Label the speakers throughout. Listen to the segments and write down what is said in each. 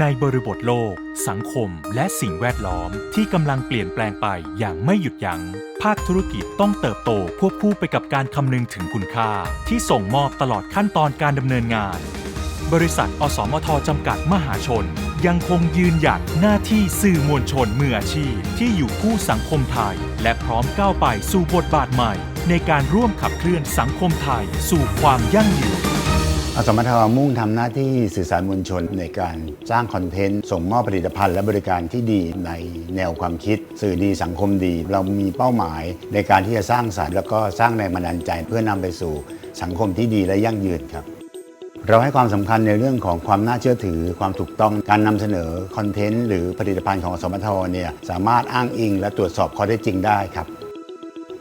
Speaker 1: ในบริบทโลก สังคม และสิ่งแวดล้อมที่กำลังเปลี่ยนแปลงไปอย่างไม่หยุดยัง้ง ภาคธุรกิจต้องเติบโตควบคู่ไปกับการคำนึงถึงคุณค่า ที่ส่งมอบตลอดขั้นตอนการดำเนินงาน บริษัท อสมทจำกัดมหาชน ยังคงยืนหยัดหน้าที่สื่อมวลชนมืออาชีพ ที่อยู่คู่สังคมไทย และพร้อมก้าวไปสู่บทบาทใหม่ ในการร่วมขับเคลื่อนสังคมไทยสู่ความยั่งยืน
Speaker 2: อสมทมุ่งทำหน้าที่สื่อสารมวลชนในการสร้างคอนเทนต์ ส่งมอบผลิตภัณฑ์และบริการที่ดีในแนวความคิด สื่อดีสังคมดี เรามีเป้าหมายในการที่จะสร้างสารรค์แล้วก็สร้างแรงบันดาลใจ เพื่อนำไปสู่สังคมที่ดีและยั่งยืนครับเราให้ความสำคัญในเรื่องของความน่าเชื่อถือ ความถูกต้องการนำเสนอคอนเทนต์หรือผลิตภัณฑ์ของอสมทเนี่ยสามารถอ้างอิง และตรวจสอบข้อเท็จจริงได้ครับ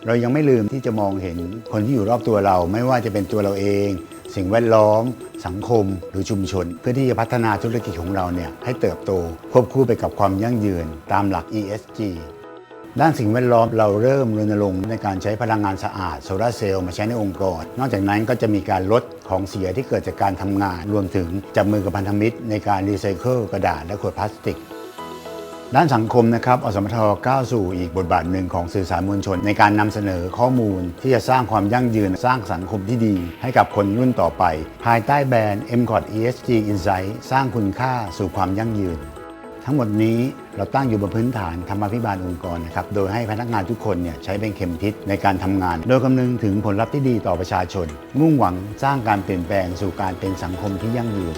Speaker 2: เรายังไม่ลืมที่จะมองเห็นคนที่อยู่รอบตัวเรา ไม่ว่าจะเป็นตัวเราเอง สิ่งแวดล้อม สังคม หรือชุมชน เพื่อที่จะพัฒนาธุรกิจของเราเนี่ยให้เติบโตควบคู่ไปกับความยั่งยืนตามหลัก ESG ด้านสิ่งแวดล้อมเราเริ่มรณรงค์ในการใช้พลังงานสะอาดโซลาเซลล์มาใช้ในองค์กร นอกจากนั้นก็จะมีการลดของเสียที่เกิดจากการทำงาน รวมถึงจับมือกับพันธมิตร ในการรีไซเคิลกระดาษและขวดพลาสติก ด้านสังคมนะครับอสมทก้าวสู่อีกบทบาทหนึ่งของสื่อสารมวลชน ในการนำเสนอข้อมูล ที่จะสร้างความยั่งยืนสร้างสังคมที่ดี ให้กับคนรุ่นต่อไป ภายใต้แบรนด์ m c o t ESG Insight สร้างคุณค่าสู่ความยั่งยืน ทั้งหมดนี้เราตั้งอยู่บนพื้นฐานธรรมาภิบาลองค์กรนะครับโดยให้พนักงานทุกคนเนี่ยใช้เป็นเข็มทิศในการทำงาน โดยคำนึงถึงผลลัพธ์ที่ดีต่อประชาชน มุ่งหวังสร้างการเปลี่ยนแปลงสู่การเป็นสังคมที่ยั่งยืน